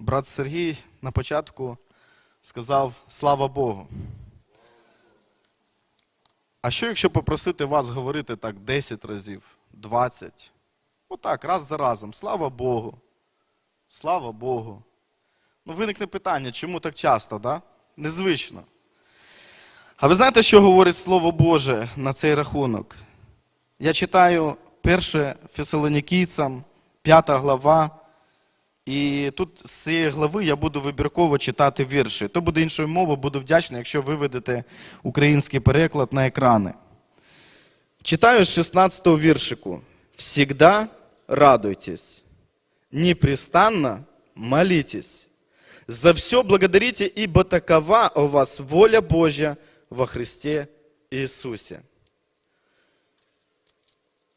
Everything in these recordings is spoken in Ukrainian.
Брат Сергій на початку сказав слава Богу. А що, якщо попросити вас говорити так 10 разів, 20? Отак, раз за разом. Слава Богу. Слава Богу. Ну, виникне питання, чому так часто, да? Незвично. А ви знаєте, що говорить Слово Боже на цей рахунок? Я читаю 1 Фесалонікійцям, 5 глава. І тут з цієї глави я буду вибірково читати вірші. То буде іншою мовою, буду вдячний, якщо ви виведете український переклад на екрани. Читаю з 16 віршику. «Всегда радуйтесь, непрестанно молитесь, за все благодарите, ибо такова у вас воля Божья во Христе Ісусі».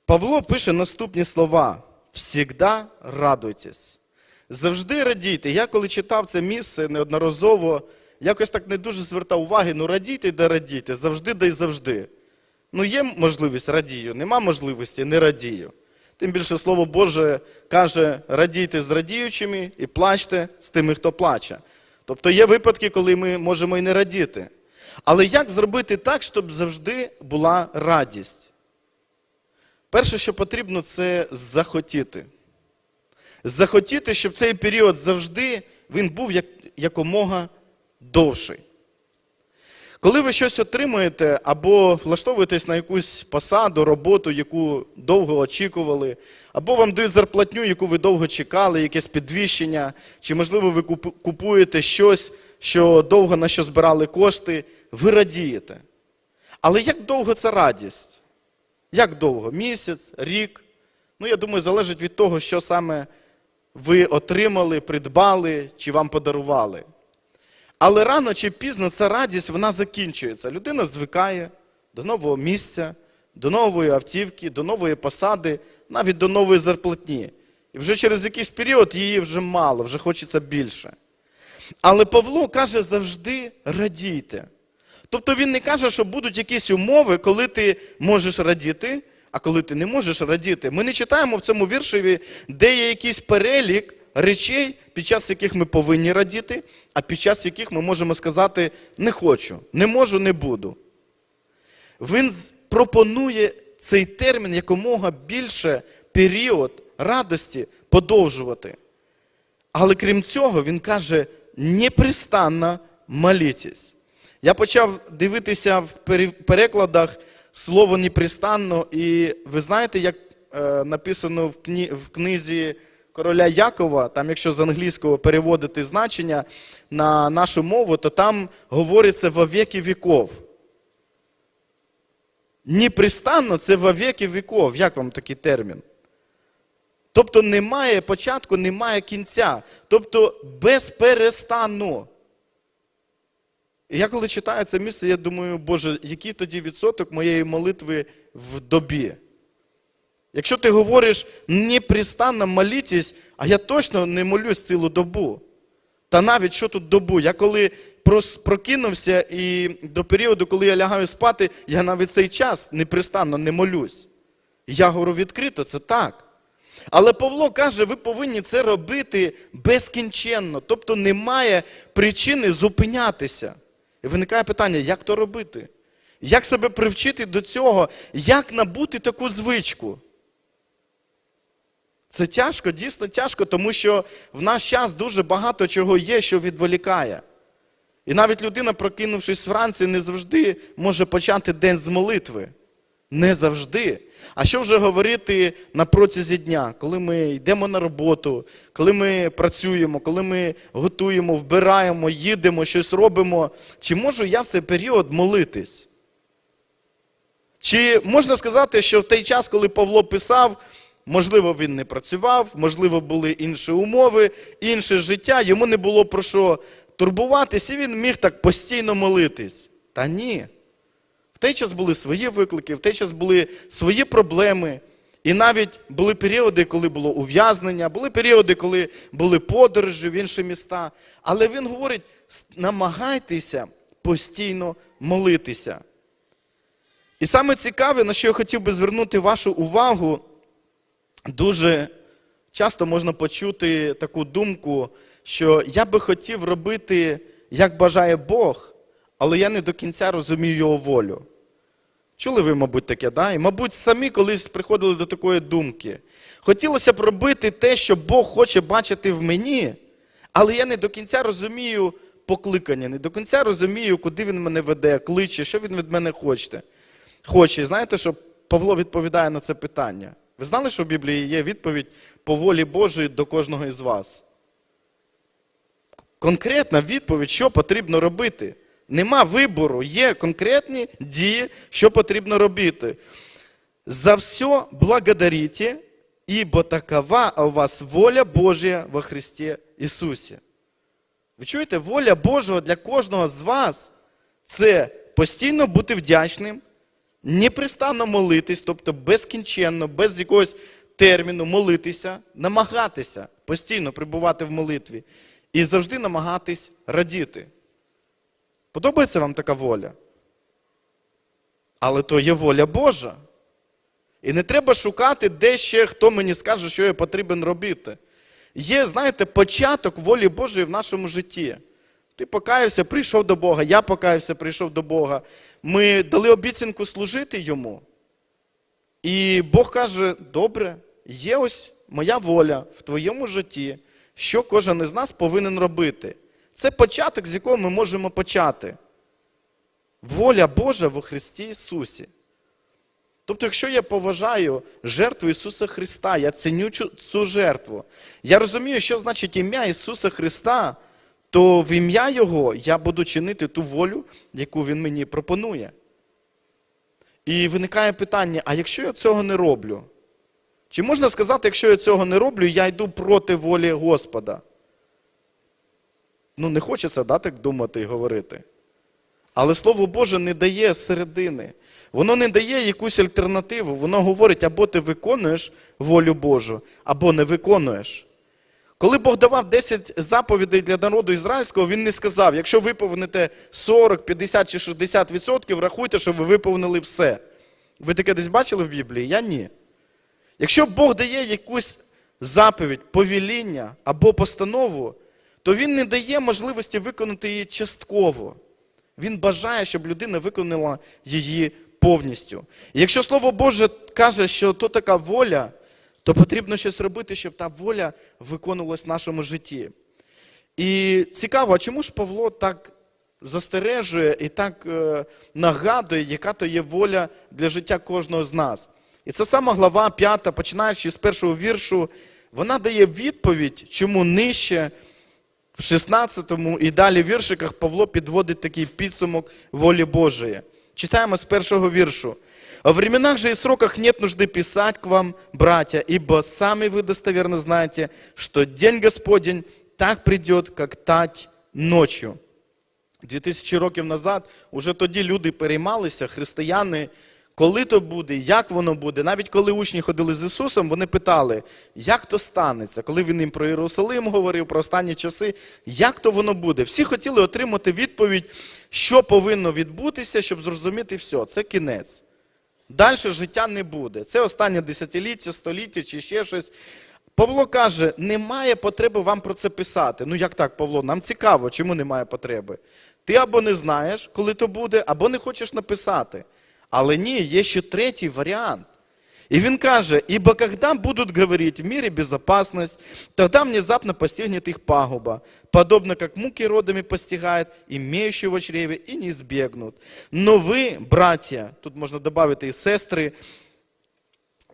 Павло пише наступні слова: «Всегда радуйтесь». Завжди радійте. Я коли читав це місце неодноразово, якось так не дуже звертав уваги, ну радійте да радійте, завжди да й завжди. Ну є можливість радію, нема можливості, не радію. Тим більше Слово Боже каже, радійте з радіючими і плачте з тими, хто плаче. Тобто є випадки, коли ми можемо і не радіти. Але як зробити так, щоб завжди була радість? Перше, що потрібно, це захотіти. Захотіти, щоб цей період завжди він був як, якомога довший. Коли ви щось отримуєте або влаштовуєтесь на якусь посаду, роботу, яку довго очікували, або вам дають зарплатню, яку ви довго чекали, якесь підвищення, чи, можливо, ви купуєте щось, що довго на що збирали кошти, ви радієте. Але як довго це радість? Як довго? Місяць, рік? Ну, я думаю, залежить від того, що саме ви отримали, придбали чи вам подарували. Але рано чи пізно ця радість вона закінчується. Людина звикає до нового місця, до нової автівки, до нової посади, навіть до нової зарплатні. І вже через якийсь період її вже мало, вже хочеться більше. Але Павло каже завжди радійте. Тобто він не каже, що будуть якісь умови, коли ти можеш радіти, а коли ти не можеш радіти. Ми не читаємо в цьому віршеві, де є якийсь перелік речей, під час яких ми повинні радіти, а під час яких ми можемо сказати не хочу, не можу, не буду. Він пропонує цей термін якомога більше період радості подовжувати. Але крім цього, він каже, непрестанно молітесь. Я почав дивитися в перекладах слово непрестанно, і ви знаєте, як е, написано в, кні, в книзі короля Якова, там, якщо з англійського переводити значення на нашу мову, то там говориться во віки віков. Непрестанно це во віки віков. Як вам такий термін? Тобто немає початку, немає кінця. Тобто безперестанно. І я коли читаю це місце, я думаю, Боже, який тоді відсоток моєї молитви в добі? Якщо ти говориш непрестанно молітесь, а я точно не молюсь цілу добу. Та навіть що тут добу? Я коли прокинувся і до періоду, коли я лягаю спати, я навіть цей час непрестанно не молюсь. Я говорю відкрито, це так. Але Павло каже, ви повинні це робити безкінченно, тобто немає причини зупинятися. І виникає питання, як то робити? Як себе привчити до цього? Як набути таку звичку? Це тяжко, дійсно тяжко, тому що в наш час дуже багато чого є, що відволікає. І навіть людина, прокинувшись вранці, не завжди може почати день з молитви. Не завжди. А що вже говорити на протязі дня, коли ми йдемо на роботу, коли ми працюємо, коли ми готуємо, вбираємо, їдемо, щось робимо. Чи можу я в цей період молитись? Чи можна сказати, що в той час, коли Павло писав, можливо, він не працював, можливо, були інші умови, інше життя, йому не було про що турбуватись, і він міг так постійно молитись? Та ні. Той час були свої виклики, в той час були свої проблеми. І навіть були періоди, коли було ув'язнення, були періоди, коли були подорожі в інші міста. Але він говорить: намагайтеся постійно молитися. І саме цікаве, на що я хотів би звернути вашу увагу, дуже часто можна почути таку думку, що я би хотів робити, як бажає Бог, але я не до кінця розумію його волю. Чули ви, мабуть, таке, да? І, мабуть, самі колись приходили до такої думки. Хотілося б робити те, що Бог хоче бачити в мені, але я не до кінця розумію покликання, не до кінця розумію, куди він мене веде, кличе, що він від мене хоче. Хоче. І знаєте, що Павло відповідає на це питання? Ви знали, що в Біблії є відповідь по волі Божої до кожного із вас? Конкретна відповідь, що потрібно робити. Нема вибору, є конкретні дії, що потрібно робити. За все благодарите, ибо такова у вас воля Божия во Христі Ісусі. Ви чуєте, воля Божого для кожного з вас це постійно бути вдячним, непрестанно молитись, тобто безкінченно, без якогось терміну молитися, намагатися постійно прибувати в молитві і завжди намагатись радіти. Подобається вам така воля? Але то є воля Божа. І не треба шукати, де ще хто мені скаже, що я потрібен робити. Є, знаєте, початок волі Божої в нашому житті. Ти покаявся, прийшов до Бога, я покаявся, прийшов до Бога. Ми дали обіцянку служити йому. І Бог каже: добре, є ось моя воля в твоєму житті, що кожен із нас повинен робити. Це початок, з якого ми можемо почати. Воля Божа во Христі Ісусі. Тобто, якщо я поважаю жертву Ісуса Христа, я ціню цю- жертву, я розумію, що значить ім'я Ісуса Христа, то в ім'я Його я буду чинити ту волю, яку Він мені пропонує. І виникає питання: а якщо я цього не роблю? Чи можна сказати, якщо я цього не роблю, я йду проти волі Господа? Ну, не хочеться да, так думати і говорити. Але Слово Боже не дає середини. Воно не дає якусь альтернативу. Воно говорить, або ти виконуєш волю Божу, або не виконуєш. Коли Бог давав 10 заповідей для народу ізраїльського, він не сказав, якщо виповните 40, 50 чи 60 відсотків, рахуйте, що ви виповнили все. Ви таке десь бачили в Біблії? Я ні. Якщо Бог дає якусь заповідь, повеління або постанову, то Він не дає можливості виконати її частково. Він бажає, щоб людина виконала її повністю. І якщо Слово Боже каже, що то така воля, то потрібно щось робити, щоб та воля виконувалась в нашому житті. І цікаво, чому ж Павло так застережує і так е, нагадує, яка то є воля для життя кожного з нас? І це сама глава 5, починаючи з першого віршу, вона дає відповідь, чому нижче в 16-му і далі віршиках Павло підводить такий підсумок волі Божої. Читаємо з першого віршу. «О временах же и сроках нет нужды писать к вам, братья, ибо сами вы достоверно знаете, что день Господень так придет, как тать ночью. Дві тисячі років назад уже тоді люди переймалися, християни, коли то буде, як воно буде. Навіть коли учні ходили з Ісусом, вони питали, як то станеться, коли він їм про Єрусалим говорив, про останні часи, як то воно буде. Всі хотіли отримати відповідь, що повинно відбутися, щоб зрозуміти все. Це кінець. Далі життя не буде. Це останнє десятиліття, століття чи ще щось. Павло каже, немає потреби вам про це писати. Ну як так, Павло? Нам цікаво, чому немає потреби. Ти або не знаєш, коли то буде, або не хочеш написати. Але ні, є ще третій варіант. И він каже, ибо когда будут говорить в мире безопасность, тогда внезапно постигнет их пагуба, подобно как муки родами постигает имеющие в чреве и не избегнут. Но вы, братья, тут можно добавить и сестры,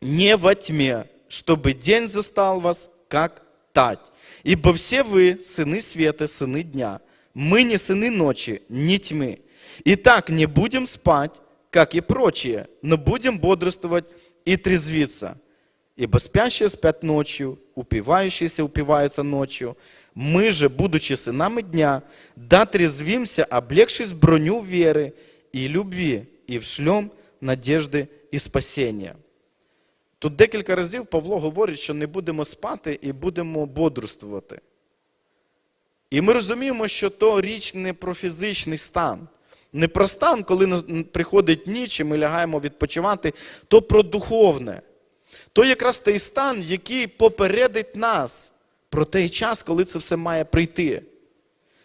не во тьме, чтобы день застал вас, как тать. Ибо все вы сыны света, сыны дня. Мы не сыны ночи, не тьмы. Итак, не будем спать, как и прочие, но будем бодрствовать и трезвиться. Ибо спящие спят ночью, упивающиеся упиваются ночью. Мы же, будучи сынами дня, да трезвимся, облегшись в броню веры и любви, и вшлем надежды и спасения. Тут декілька разів Павло говорить, що не будемо спати і будемо бодрствувати. І ми розуміємо, що то річ не про фізичний стан, не про стан, коли приходить ніч і ми лягаємо відпочивати, то про духовне. то якраз той стан, який попередить нас про той час, коли це все має прийти.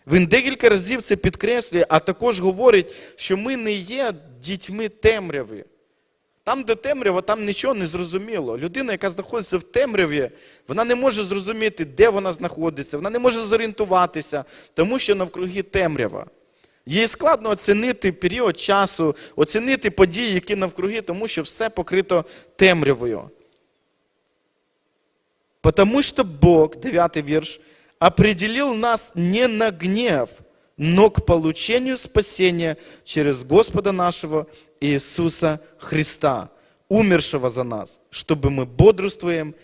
Він декілька разів це підкреслює, а також говорить, що ми не є дітьми темряви. Там, де темрява, там нічого не зрозуміло. Людина, яка знаходиться в темряві, вона не може зрозуміти, де вона знаходиться, вона не може зорієнтуватися, тому що навкруги темрява. Їй складно оцінити період часу, оцінити події, які навкруги, тому що все покрито темрявою. Потому что Бог, 9 вірш, определил нас не на гнев, но к получению спасения через Господа нашего Иисуса Христа, умершего за нас, чтобы мы бодрствуем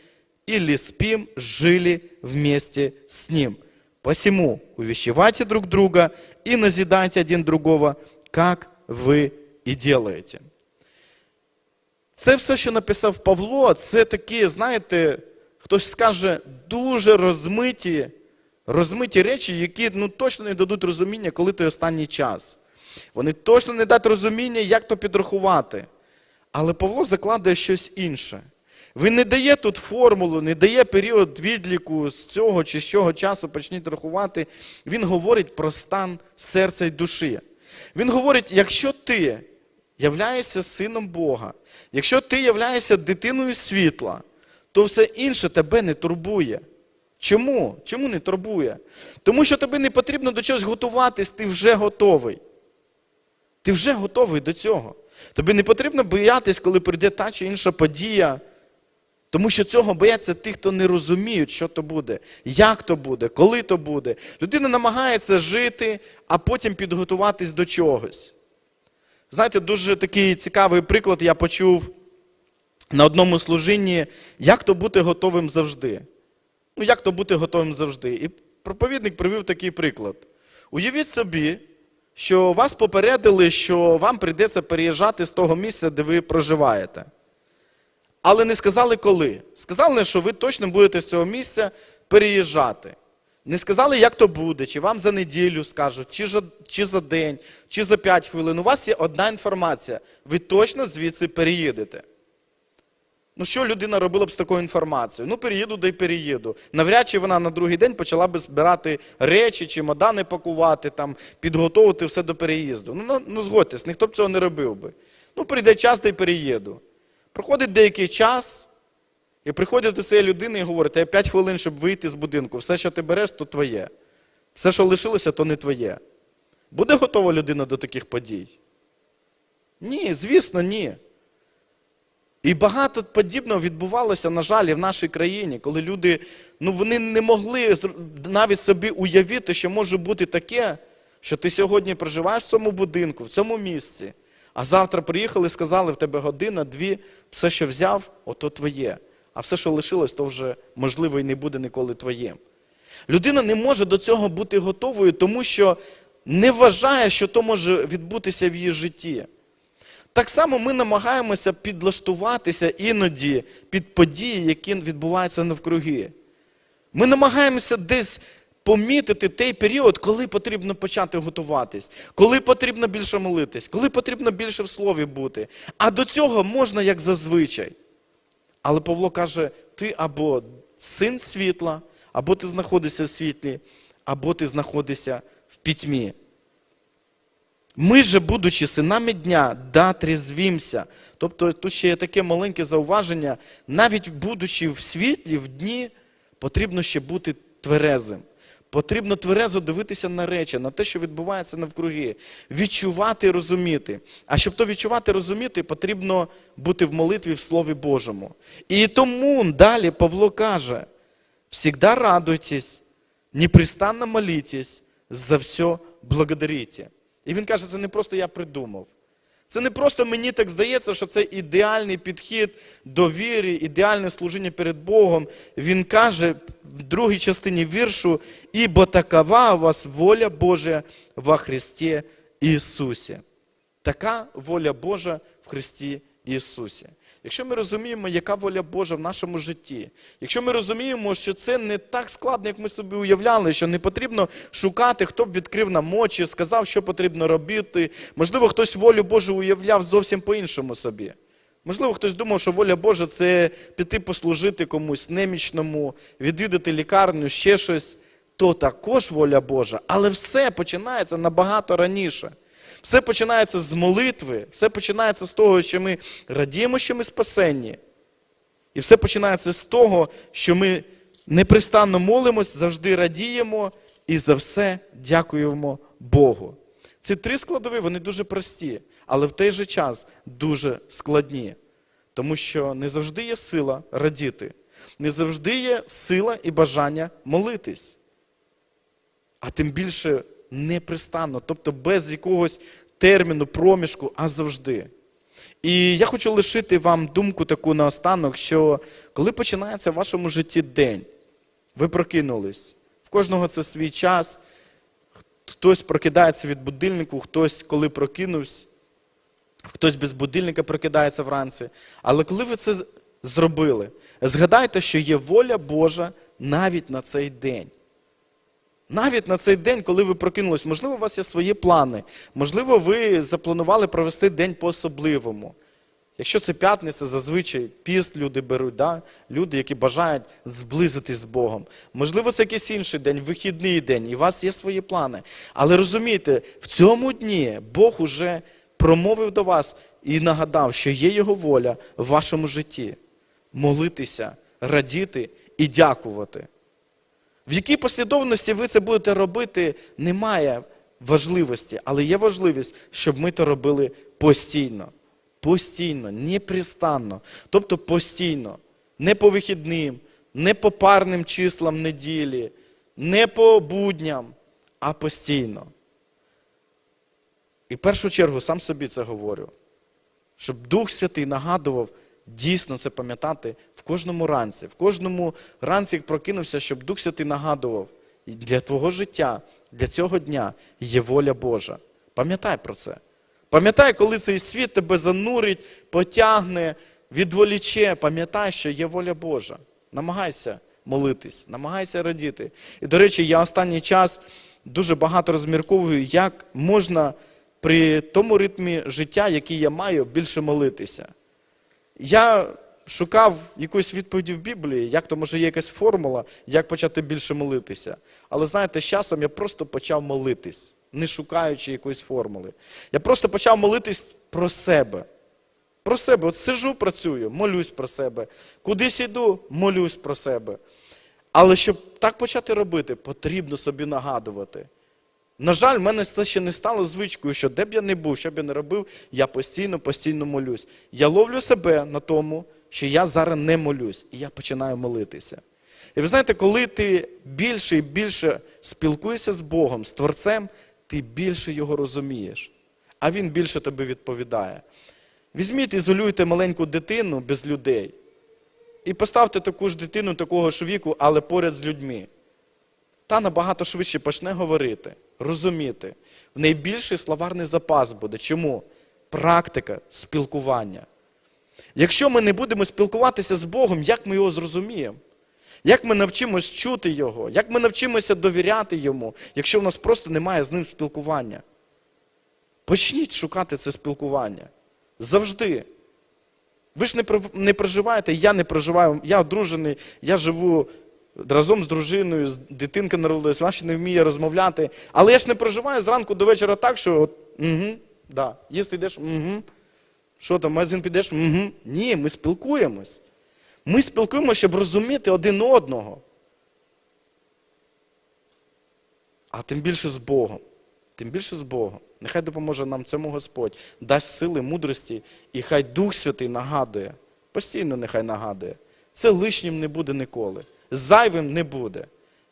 или спим, жили вместе с Ним. Посему увещевайте друг друга и назидайте один другого, как ви і делаете. Це все, що написав Павло, це такі, знаєте, хтось скаже, дуже розмиті, розмиті речі, які ну, точно не дадуть розуміння, коли той останній час. Вони точно не дадуть розуміння, як то підрахувати. Але Павло закладає щось інше. Він не дає тут формулу, не дає період відліку з цього чи з цього часу почніть рахувати. Він говорить про стан серця й душі. Він говорить, якщо ти являєшся сином Бога, якщо ти являєшся дитиною світла, то все інше тебе не турбує. Чому? Чому не турбує? Тому що тобі не потрібно до чогось готуватись, ти вже готовий. Ти вже готовий до цього. Тобі не потрібно боятись, коли прийде та чи інша подія. Тому що цього бояться ті, хто не розуміють, що то буде, як то буде, коли то буде. Людина намагається жити, а потім підготуватись до чогось. Знаєте, дуже такий цікавий приклад я почув на одному служінні, як то бути готовим завжди. Ну, як то бути готовим завжди. І проповідник привів такий приклад. Уявіть собі, що вас попередили, що вам прийдеться переїжджати з того місця, де ви проживаєте. Але не сказали коли. Сказали, що ви точно будете з цього місця переїжджати. Не сказали, як то буде, чи вам за неділю скажуть, чи за, чи за день, чи за 5 хвилин. У вас є одна інформація. Ви точно звідси переїдете. Ну, що людина робила б з такою інформацією? Ну, переїду, да й переїду. Навряд чи вона на другий день почала би збирати речі, чемодани пакувати, там, підготовити все до переїзду. Ну, ну, ну згодьтесь, ніхто б цього не робив би. Ну, прийде час, та й переїду. Проходить деякий час, і приходять до цієї людини і говорить, я 5 хвилин, щоб вийти з будинку. Все, що ти береш, то твоє. Все, що лишилося, то не твоє. Буде готова людина до таких подій? Ні, звісно, ні. І багато подібного відбувалося, на жаль, і в нашій країні, коли люди ну, вони не могли навіть собі уявити, що може бути таке, що ти сьогодні проживаєш в цьому будинку, в цьому місці, а завтра приїхали і сказали, в тебе година, дві, все, що взяв, ото твоє. А все, що лишилось, то вже можливо і не буде ніколи твоїм. Людина не може до цього бути готовою, тому що не вважає, що то може відбутися в її житті. Так само ми намагаємося підлаштуватися іноді під події, які відбуваються навкруги. Ми намагаємося десь помітити той період, коли потрібно почати готуватись, коли потрібно більше молитись, коли потрібно більше в слові бути. А до цього можна як зазвичай. Але Павло каже: ти або син світла, або ти знаходишся в світлі, або ти знаходишся в пітьмі. Ми же, будучи синами дня, да трезвімся. Тобто тут ще є таке маленьке зауваження, навіть будучи в світлі, в дні, потрібно ще бути тверезим. Потрібно тверезо дивитися на речі, на те, що відбувається навкруги, відчувати і розуміти. А щоб то відчувати і розуміти, потрібно бути в молитві в Слові Божому. І тому далі Павло каже: всегда радуйтесь, непрестанно молитесь, за все благодарите. І він каже, це не просто я придумав. Це не просто мені так здається, що це ідеальний підхід до віри, ідеальне служіння перед Богом. Він каже другій частині віршу, ібо такова у вас воля Божа во Христі Ісусі. Така воля Божа в Христі Ісусі. Якщо ми розуміємо, яка воля Божа в нашому житті, якщо ми розуміємо, що це не так складно, як ми собі уявляли, що не потрібно шукати, хто б відкрив нам очі, сказав, що потрібно робити. Можливо, хтось волю Божу уявляв зовсім по-іншому собі. Можливо, хтось думав, що воля Божа це піти послужити комусь немічному, відвідати лікарню, ще щось. То також воля Божа, але все починається набагато раніше. Все починається з молитви, все починається з того, що ми радіємо, що ми спасенні. І все починається з того, що ми непристанно молимось, завжди радіємо і за все дякуємо Богу. Ці три складові вони дуже прості, але в той же час дуже складні. Тому що не завжди є сила радіти, не завжди є сила і бажання молитись. А тим більше непристанно, тобто без якогось терміну, проміжку, а завжди. І я хочу лишити вам думку таку наостанок, що коли починається в вашому житті день, ви прокинулись, в кожного це свій час, хтось прокидається від будильнику, хтось, коли прокинувся, хтось без будильника прокидається вранці. Але коли ви це зробили, згадайте, що є воля Божа навіть на цей день. Навіть на цей день, коли ви прокинулись, можливо, у вас є свої плани, можливо, ви запланували провести день по-особливому. Якщо це п'ятниця, зазвичай піст люди беруть, да? люди, які бажають зблизитись з Богом. Можливо, це якийсь інший день, вихідний день, і у вас є свої плани. Але розумійте, в цьому дні Бог уже промовив до вас і нагадав, що є Його воля в вашому житті. Молитися, радіти і дякувати. В якій послідовності ви це будете робити, немає важливості, але є важливість, щоб ми це робили постійно. Постійно, непрестанно. Тобто постійно. Не по вихідним, не по парним числам неділі, не по будням, а постійно. І в першу чергу сам собі це говорю, щоб Дух Святий нагадував дійсно це пам'ятати в кожному ранці, в кожному ранці, прокинувся, щоб Дух Святий нагадував для твого життя, для цього дня є воля Божа. Пам'ятай про це. Пам'ятай, коли цей світ тебе занурить, потягне, відволіче, пам'ятай, що є воля Божа. Намагайся молитись, намагайся радіти. І, до речі, я останній час дуже багато розмірковую, як можна при тому ритмі життя, який я маю, більше молитися. Я шукав якусь відповіді в Біблії, як то може є якась формула, як почати більше молитися. Але знаєте, з часом я просто почав молитись, не шукаючи якоїсь формули. Я просто почав молитись про себе. Про себе. От сижу, працюю, молюсь про себе. Кудись йду, молюсь про себе. Але щоб так почати робити, потрібно собі нагадувати. На жаль, в мене це ще не стало звичкою, що де б я не був, що б я не робив, я постійно, постійно молюсь. Я ловлю себе на тому, що я зараз не молюсь, і я починаю молитися. І ви знаєте, коли ти більше і більше спілкуєшся з Богом, з Творцем, ти більше його розумієш, а Він більше тобі відповідає. Візьміть, ізолюйте маленьку дитину без людей і поставте таку ж дитину такого ж віку, але поряд з людьми та набагато швидше почне говорити, розуміти. В неї більший словарний запас буде. Чому? Практика спілкування. Якщо ми не будемо спілкуватися з Богом, як ми його зрозуміємо? Як ми навчимось чути Його? Як ми навчимося довіряти Йому, якщо в нас просто немає з ним спілкування? Почніть шукати це спілкування. Завжди. Ви ж не, проживаєте, я не проживаю, я одружений, я живу разом з дружиною, дитинка народилась, вона ще не вміє розмовляти. Але я ж не проживаю зранку до вечора так, що от, угу, да, їсти йдеш, угу. Що там, в магазин підеш? Угу. Ні, ми спілкуємось. Ми спілкуємося, щоб розуміти один одного. А тим більше з Богом. Тим більше з Богом. Нехай допоможе нам цьому Господь, дасть сили, мудрості, і хай Дух Святий нагадує. Постійно нехай нагадує. Це лишнім не буде ніколи. Зайвим не буде.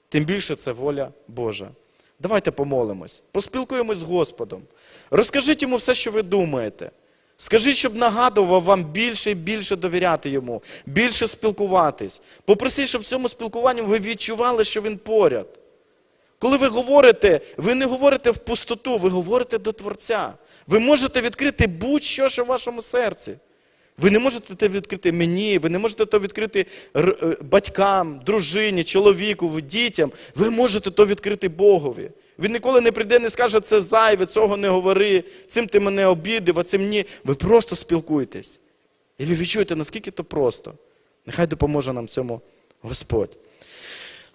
Тим більше це воля Божа. Давайте помолимось, поспілкуємось з Господом. Розкажіть йому все, що ви думаєте. Скажіть, щоб нагадував вам більше і більше довіряти йому, більше спілкуватись. Попросіть, щоб в цьому спілкуванні ви відчували, що він поряд. Коли ви говорите, ви не говорите в пустоту, ви говорите до Творця. Ви можете відкрити будь-що що в вашому серці. Ви не можете це відкрити мені, ви не можете це відкрити е, батькам, дружині, чоловіку, дітям. Ви можете то відкрити Богові. Він ніколи не прийде, не скаже, це зайве, цього не говори, цим ти мене обідав, а цим ні. Ви просто спілкуєтесь. І ви відчуєте, наскільки то просто. Нехай допоможе нам цьому Господь.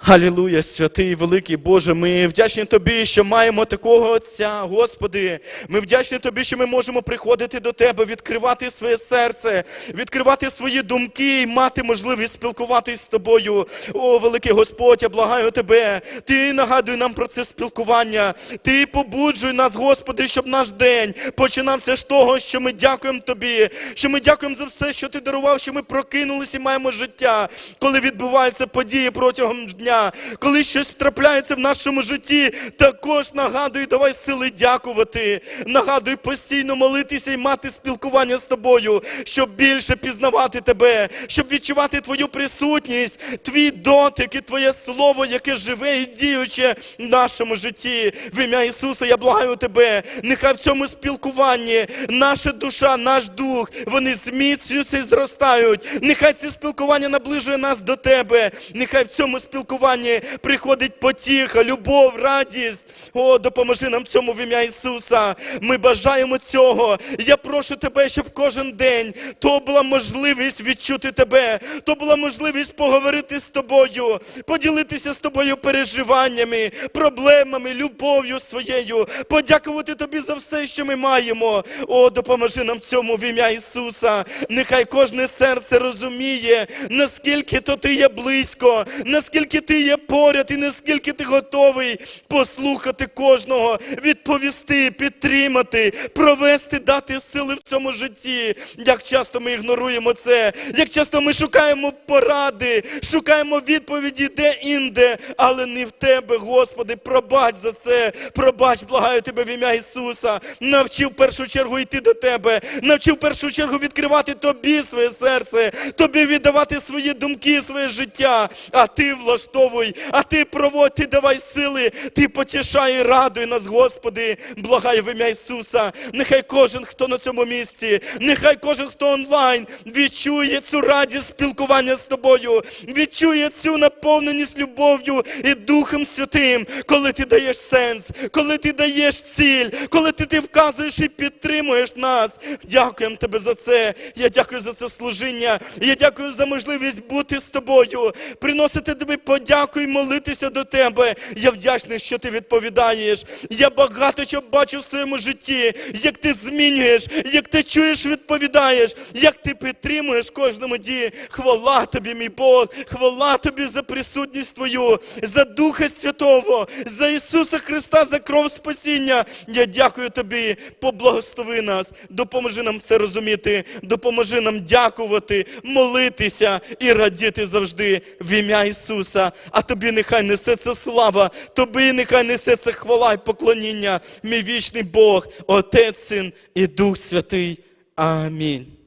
Алілуя, святий великий Боже, ми вдячні Тобі, що маємо такого Отця, Господи. Ми вдячні Тобі, що ми можемо приходити до Тебе, відкривати своє серце, відкривати свої думки і мати можливість спілкуватись з Тобою. О, великий Господь, я благаю Тебе. Ти нагадуй нам про це спілкування. Ти побуджуй нас, Господи, щоб наш день починався з того, що ми дякуємо Тобі, що ми дякуємо за все, що Ти дарував, що ми прокинулися і маємо життя, коли відбуваються події протягом дня, коли щось трапляється в нашому житті, також нагадуй, давай сили дякувати. Нагадуй постійно молитися і мати спілкування з тобою, щоб більше пізнавати тебе, щоб відчувати твою присутність, твій дотик і твоє слово, яке живе і діюче в нашому житті. В ім'я Ісуса я благаю тебе. Нехай в цьому спілкуванні наша душа, наш дух, вони зміцнюються і зростають. Нехай це спілкування наближує нас до тебе. Нехай в цьому спілкуванні приходить потіха, любов, радість. О, допоможи нам цьому в ім'я Ісуса. Ми бажаємо цього. Я прошу тебе, щоб кожен день то була можливість відчути тебе, то була можливість поговорити з тобою, поділитися з тобою переживаннями, проблемами, любов'ю своєю, подякувати тобі за все, що ми маємо. О, допоможи нам в цьому в ім'я Ісуса. Нехай кожне серце розуміє, наскільки то ти є близько, наскільки ти є поряд, і наскільки ти готовий послухати кожного, відповісти, підтримати, провести, дати сили в цьому житті. Як часто ми ігноруємо це, як часто ми шукаємо поради, шукаємо відповіді де-інде, але не в тебе, Господи, пробач за це, пробач, благаю тебе в ім'я Ісуса. Навчи в першу чергу йти до тебе, навчи в першу чергу відкривати тобі своє серце, тобі віддавати свої думки, своє життя, а ти влаштовуй, а ти проводь, ти давай сили, ти потішай і радуй нас, Господи, благаю в ім'я Ісуса. Нехай кожен, хто на цьому місці, нехай кожен, хто онлайн, відчує цю радість спілкування з тобою, відчує цю наповненість любов'ю і Духом Святим, коли ти даєш сенс, коли ти даєш ціль, коли ти, ти вказуєш і підтримуєш нас. Дякуємо тебе за це. Я дякую за це служіння. Я дякую за можливість бути з тобою, приносити тобі подяку і молитися до тебе. Я вдячний, що ти відповідаєш. Я багато чого бачу в своєму житті, як ти змінюєш, як ти чуєш, відповідаєш, як ти підтримуєш кожному дії. Хвала тобі, мій Бог, хвала тобі за присутність твою, за Духа Святого, за Ісуса Христа, за кров спасіння. Я дякую тобі, поблагослови нас, допоможи нам це розуміти, допоможи нам дякувати, молитися і радіти завжди в ім'я Ісуса. А тобі нехай несеться слава, тобі нехай несеться хвала і поклоніння, мій вічний Бог, Отець, Син і Дух Святий. Амінь.